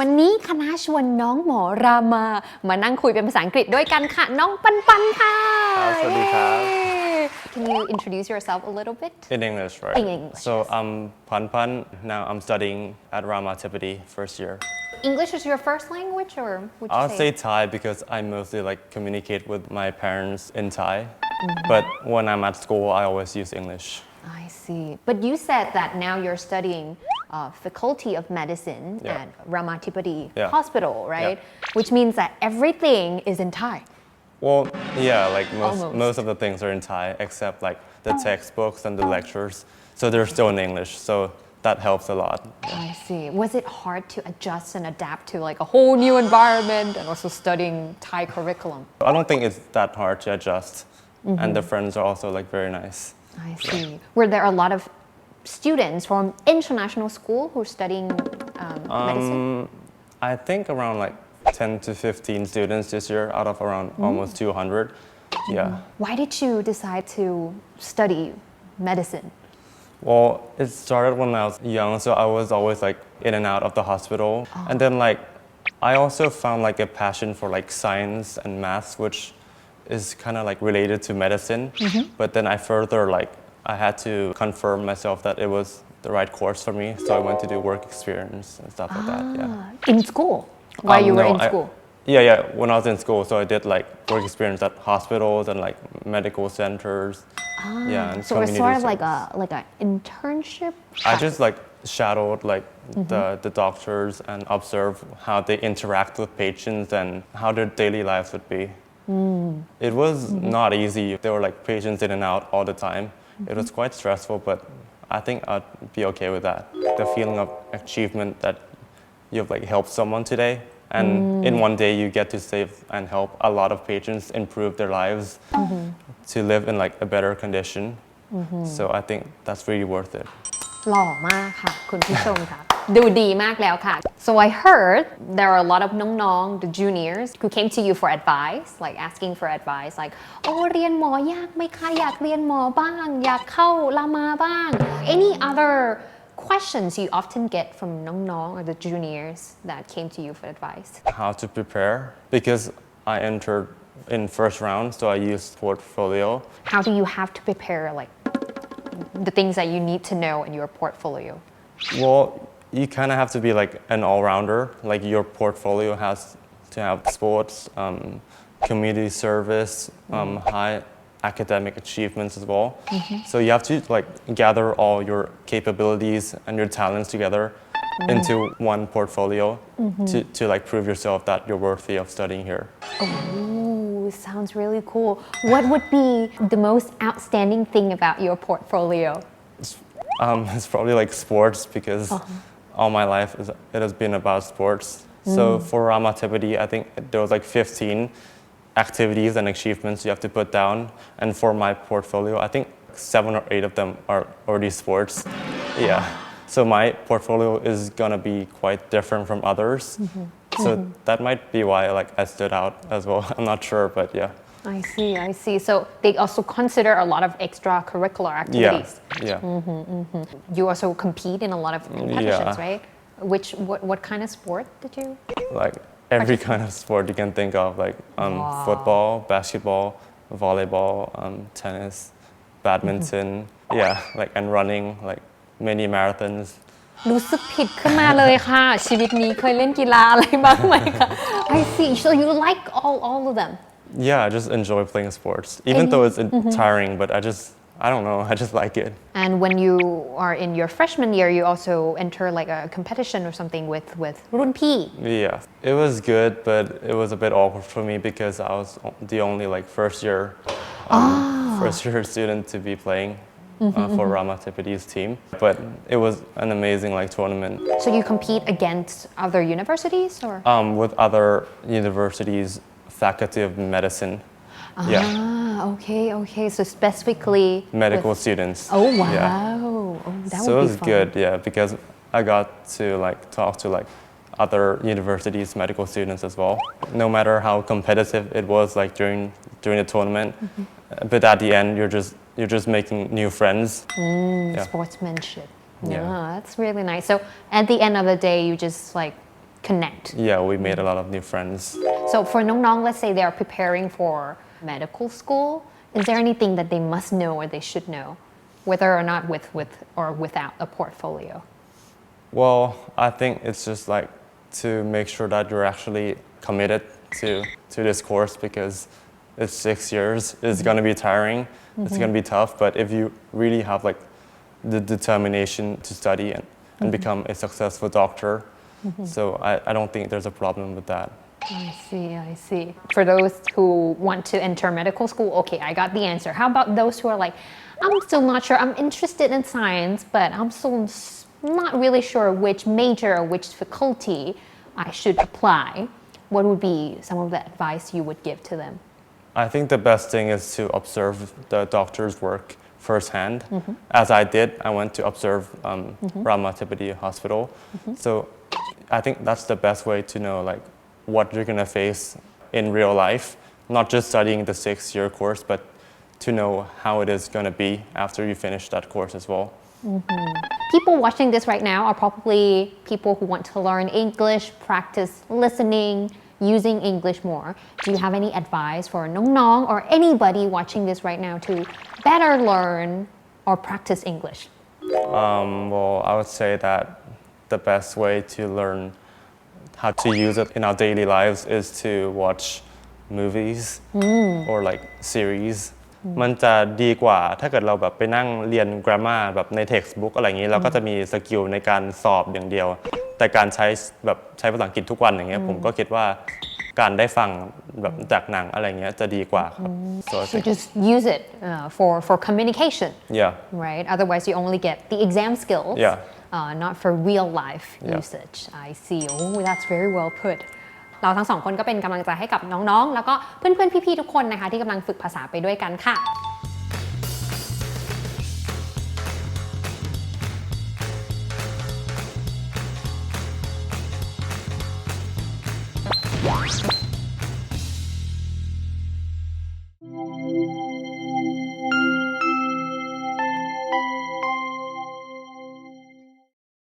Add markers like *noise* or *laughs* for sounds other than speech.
วันนี้คณะชวนน้องหมอรามา มานั่งคุยเป็นภาษาอังกฤษด้วยกันค่ะ น้องปันปันค่ะครับสวัสดีครับเย้ Can you introduce yourself a little bit In English, right? In English, So yes. I'm Pan Pan. Now I'm studying at Rama Tipiti first year. English is your first language or would you I'll say say Thai because I mostly like communicate with my parents in Thai. Mm-hmm. But when I'm at school, I always use English. I see. But you said that now you're studying uh, Faculty of Medicine Yeah. at Ramatipati Yeah. Hospital, right? Which means that everything is in Thai. Well, yeah, like most Almost. most of the things are in Thai except like the textbooks and the lectures. So they're still in English. So that helps a lot. I see. Was it hard to adjust and adapt to like a whole new environment and also studying Thai curriculum? I don't think it's that hard to adjust. Mm-hmm. And the friends are also like very nice. I see. Were there a lot of students from international school who are studying um, medicine? Um, I think around like 10 to 15 students this year out of around Mm. almost 200. Yeah. Why did you decide to study medicine? Well, it started when I was young, so I was always like in and out of the hospital. Oh. And then like I also found like a passion for like science and math, which is kind of like related to medicine. Mm-hmm. But then I further like I had to confirm myself that it was the right course for me, so I went to do work experience and stuff like that. Yeah. Uh, in school? While Um, you were no, in I- school? yeah, yeah. When I was in school, so I did like work experience at hospitals and like medical centers. yeah, and Ah, So it's community sort of like service. a like an internship. I just like shadowed like the, the doctors and observe how they interact with patients and how their daily lives would be. It was not easy. There were like patients in and out all the time. It was quite stressful, but I think I'd be okay with that. The feeling of achievement that you've like helped someone today and in one day you get to save and help a lot of patients improve their lives to live in like a better condition. So I think that's really worth it. หล่อมากค่ะ คุณผู้ชมค่ะ ดูดีมากแล้วค่ะ so I heard there are a lot of น้องๆ the juniors who came to you for advice like asking for advice like โอ้เรียนหมอยากไหมคะอยากเรียนหมอบ้าง อยากเข้ารามาบ้าง any other questions you often get from น้องๆ or the juniors that came to you for advice how to prepare because I entered in first round, so I used portfolio. how do you have to prepare like the things that you need to know in your portfolio Well, you kind of have to be like an all-rounder. Like your portfolio has to have sports, um, community service, um, high academic achievements as well. So you have to like gather all your capabilities and your talents together into one portfolio to, to like prove yourself that you're worthy of studying here. Ooh, sounds really cool. What would be the most outstanding thing about your portfolio? Um, *laughs* it's probably like sports because all my life is, it has been about sports. So mm. for Ramatipati, I think there was like 15 activities and achievements you have to put down. And for my portfolio, I think seven or eight of them are already sports. Yeah. So my portfolio is gonna be quite different from others. Mm-hmm. So mm-hmm. that might be why like I stood out as well. *laughs* I'm not sure, but yeah. I see, I see. So they also consider a lot of extracurricular Yeah. activities. Yeah. You also compete in a lot of competitions, Yeah. right? Which what, what kind of sport did you? like every kind of sport you can think of, like um, Wow. football, basketball, volleyball, um, tennis, badminton, yeah, like and running, like many marathons. รู้สึกผิดขึ้นมาเลยค่ะ ชีวิตนี้เคยเล่นกีฬาอะไรบ้างไหมคะ I see. So you like all all of them. yeah, I just enjoy playing sports, even and, though it's mm-hmm. tiring. But I just I don't know, *laughs* I just like it. And when you are in your freshman year, you also enter like a competition or something with with Runpi. Yeah, it was good, but it was a bit awkward for me because I was the only like first year um, oh. first year *laughs* student to be playing. Uh, mm-hmm, uh, for mm-hmm. Rama Tipidi's team. But it was an amazing like tournament. So you compete against other universities or? Um, with other universities faculty of medicine. Yeah, Ah, okay, okay. So specifically medical with- students. Oh wow! Yeah. Oh, that so it would was fun. good, yeah, because I got to like talk to like other universities, medical students as well. No matter how competitive it was, like during during the tournament, Mm-hmm. but at the end, you're just you're just making new friends. Yeah. Sportsmanship. Yeah. Yeah, that's really nice. So at the end of the day, you just like connect. Yeah, we made a lot of new friends. So for Nong let's say they are preparing for medical school, is there anything that they must know or they should know, whether or not with, with or without a portfolio? Well, I think it's just like to make sure that you're actually committed to to this course because it's six years. It's gonna be tiring. Mm-hmm. It's gonna be tough. But if you really have like the determination to study and, and mm-hmm. become a successful doctor, Mm-hmm. so I, I don't think there's a problem with that. I see, I see. For those who want to enter medical school, okay, I got the answer. How about those who are like, I'm still not sure, I'm interested in science, but I'm still not really sure which major or which faculty I should apply? What would be some of the advice you would give to them? I think the best thing is to observe the doctor's work firsthand. Mm-hmm. As I did, I went to observe um, mm-hmm. Ramatipati Hospital. So I think that's the best way to know like what you're gonna face in real life, not just studying the six-year course, but to know how it is gonna be after you finish that course as well. People watching this right now are probably people who want to learn English, practice listening, using English more. Do you have any advice for Nong Nong or anybody watching this right now to better learn or practice English? Um, well, I would say that the best way to learn how to use it in our daily lives is to watch movies or like series มันจะดีกว่าถ้าเกิดเราแบบไปนั่งเรียน grammar แบบใน textbook อะไรอย่างนี้ เราก็จะมีสกิลในการสอบอย่างเดียว แต่การใช้แบบใช้ภาษาอังกฤษทุกวันอย่างเงี้ยผมก็คิดว่าการได้ฟังแบบจากหนังอะไรเงี้ยจะดีกว่าครับ so I So think just use it uh, for, for communication, yeah right? Otherwise, you only get the exam skills, Yeah. Uh, not for real life Yeah. usage. I see. Oh, that's very well put. เราทั้งสองคนก็เป็นกำลังใจให้กับน้องๆ แล้วก็เพื่อนๆ พี่ๆ ทุกคนนะคะที่กำลังฝึกภาษาไปด้วยกันค่ะ